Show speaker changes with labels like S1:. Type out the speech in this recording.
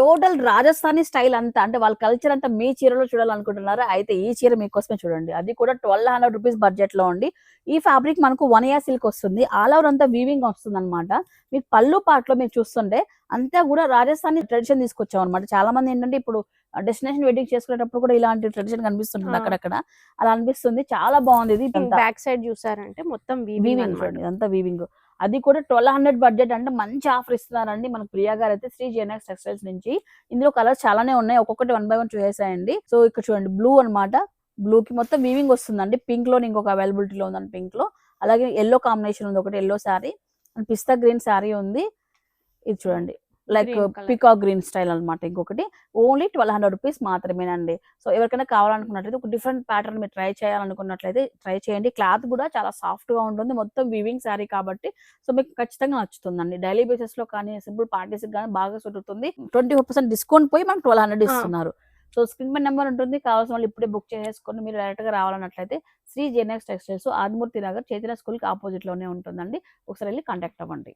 S1: Total Rajasthani style అంతా అంటే వాళ్ళ కల్చర్ అంతా మీ చీరలో చూడాలనుకుంటున్నారా? అయితే ఈ చీర మీకోసమే చూడండి. అది కూడా ట్వెల్వ్ హండ్రెడ్ రూపీస్ బడ్జెట్లో ఉండి ఈ ఫ్యాబ్రిక్ మనకు వన్ ఇయర్ సిల్క్ వస్తుంది. ఆల్ ఓవర్ అంతా వీవింగ్ వస్తుంది అనమాట మీకు పళ్ళు పాటలో మీరు చూస్తుంటే అంతా కూడా రాజస్థానీ ట్రెడిషన్ తీసుకొచ్చాం అనమాట చాలా మంది ఏంటంటే ఇప్పుడు డెస్టినేషన్ వెడ్డింగ్ చేసుకునేటప్పుడు కూడా ఇలాంటి ట్రెడిషన్ కనిపిస్తుంటుంది. అక్కడక్కడ. అలా అనిపిస్తుంది. చాలా బాగుంది ఇది.
S2: బ్యాక్ సైడ్ చూసారంటే మొత్తం వీవింగ్
S1: ఇదంతా వీవింగ్ అది కూడా ట్వెల్వ్ హండ్రెడ్ బడ్జెట్ అంటే మంచి ఆఫర్ ఇస్తున్నారండి. మనకు ప్రియా గారు అయితే శ్రీ జెనెక్స్ టెక్స్టైల్స్ నుంచి. ఇందులో కలర్స్ చాలానే ఉన్నాయి. ఒక్కొక్కటి వన్ బై వన్ చూసేసాయండి. సో ఇక్కడ చూడండి బ్లూ అన్నమాట. బ్లూ కి మొత్తం వీవింగ్ వస్తుందండి. పింక్లో ఇంకొక అవైలబిలిటీలో ఉందండి పింక్లో అలాగే ఎల్లో కాంబినేషన్ ఉంది. ఒకటి yellow sari. And pista green sari ఉంది. ఇది చూడండి. లైక్. పికా గ్రీన్ స్టైల్ అన్నమాట ఇంకొకటి. ఓన్లీ ట్వెల్వ్ హండ్రెడ్ రూపీస్ మాత్రమేనండి. సో ఎవరికైనా కావాలనుకున్నట్లయితే ఒక డిఫరెంట్ ప్యాటర్న్ మీరు ట్రై చేయాలనుకున్నట్లయితే ట్రై చేయండి. క్లాత్ కూడా చాలా సాఫ్ట్గా ఉంటుంది. మొత్తం వివింగ్ శారీ కాబట్టి. సో మీకు ఖచ్చితంగా నచ్చుతుందండి. డైలీ బేసిస్లో కానీ సింపుల్ పార్టీస్ కానీ బాగా సుట్టుతుంది ట్వంటీ ఫోర్ పర్సెంట్ డిస్కౌంట్ పోయి మనకు ట్వెల్వ్ హండ్రెడ్. ఇస్తున్నారు. సో స్క్రీన్ పై నెంబర్ ఉంటుంది. కావాల్సిన వాళ్ళు ఇప్పుడే బుక్ చేసేసుకొని మీరు డైరెక్ట్గా రావాలన్నట్లయితే శ్రీ జెనెక్స్ టెక్స్టైల్స్ ఆదిమూర్తి నగర్ చైతన్య స్కూల్కి ఆపోజిట్లోనే ఉంటుందండి. ఒకసారి వెళ్ళి కాంటాక్ట్ అవ్వండి.